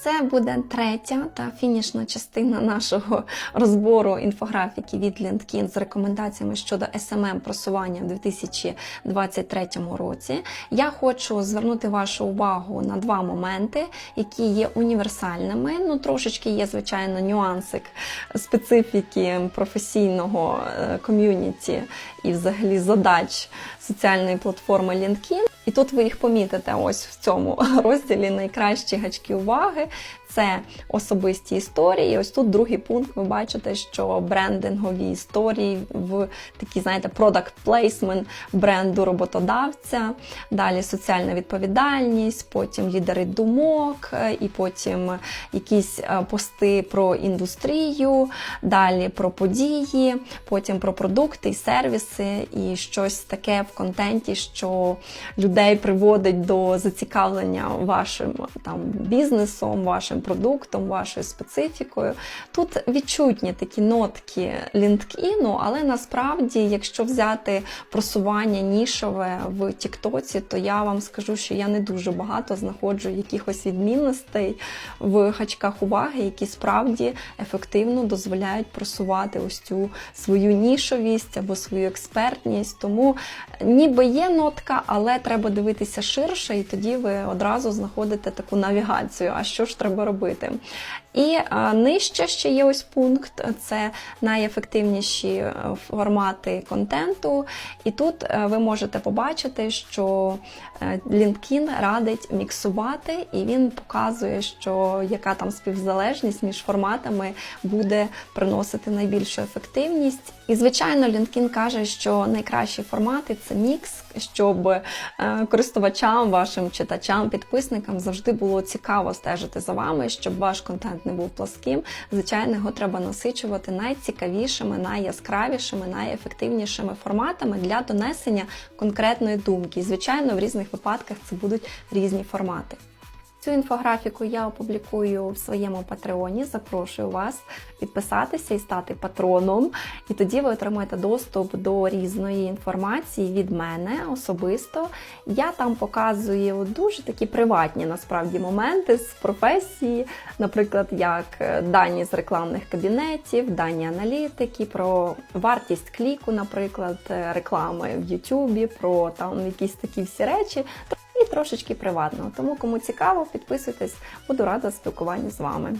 Це буде третя та фінішна частина нашого розбору інфографіки від LinkedIn з рекомендаціями щодо SMM просування в 2023 році. Я хочу звернути вашу увагу на два моменти, які є універсальними. Ну, трошечки є, звичайно, нюансик специфіки професійного е, ком'юніті і взагалі задач соціальної платформи LinkedIn. І тут ви їх помітите ось в цьому розділі найкращі гачки уваги. Це особисті історії. Ось тут другий пункт. Ви бачите, що брендингові історії в такий, знаєте, product placement бренду роботодавця, далі соціальна відповідальність, потім лідери думок, е, і потім якісь е, пости про індустрію, далі про події, потім про продукти і сервіси, і щось таке в контенті, що людей приводить до зацікавлення вашим там бізнесом, вашим продуктом, вашою специфікою. Тут відчутні такі нотки LinkedIn, але насправді, якщо взяти просування нішове в Тіктоці, то я вам скажу, що я не дуже багато знаходжу якихось відмінностей в гачках уваги, які справді ефективно дозволяють просувати ось цю свою нішовість або свою експертність. Тому ніби є нотка, але треба дивитися ширше, і тоді ви одразу знаходите таку навігацію. А що ж треба робити? І нижче ще є ось пункт: це найефективніші е, формати контенту. І тут е, ви можете побачити, що е, LinkedIn радить міксувати, і він показує, що яка там співзалежність між форматами буде приносити найбільшу ефективність. І, звичайно, LinkedIn каже, що найкращі формати це мікс, щоб е, користувачам, вашим читачам, підписникам завжди було цікаво стежити за вами, щоб ваш контент не був пласким. Звичайно, його треба насичувати найцікавішими, найяскравішими, найефективнішими форматами для донесення конкретної думки. І, звичайно, в різних випадках це будуть різні формати. Цю інфографіку я опублікую в своєму патреоні. Запрошую вас підписатися і стати патроном. І тоді ви отримаєте доступ до різної інформації від мене особисто. Я там показую дуже такі приватні насправді моменти з професії, наприклад, як е, дані з рекламних кабінетів, дані аналітики, про вартість кліку, наприклад, е, реклами в Ютубі, про там якісь такі всі речі трошечки приватного. Тому, кому цікаво, підписуйтесь, буду рада спілкуванню з вами.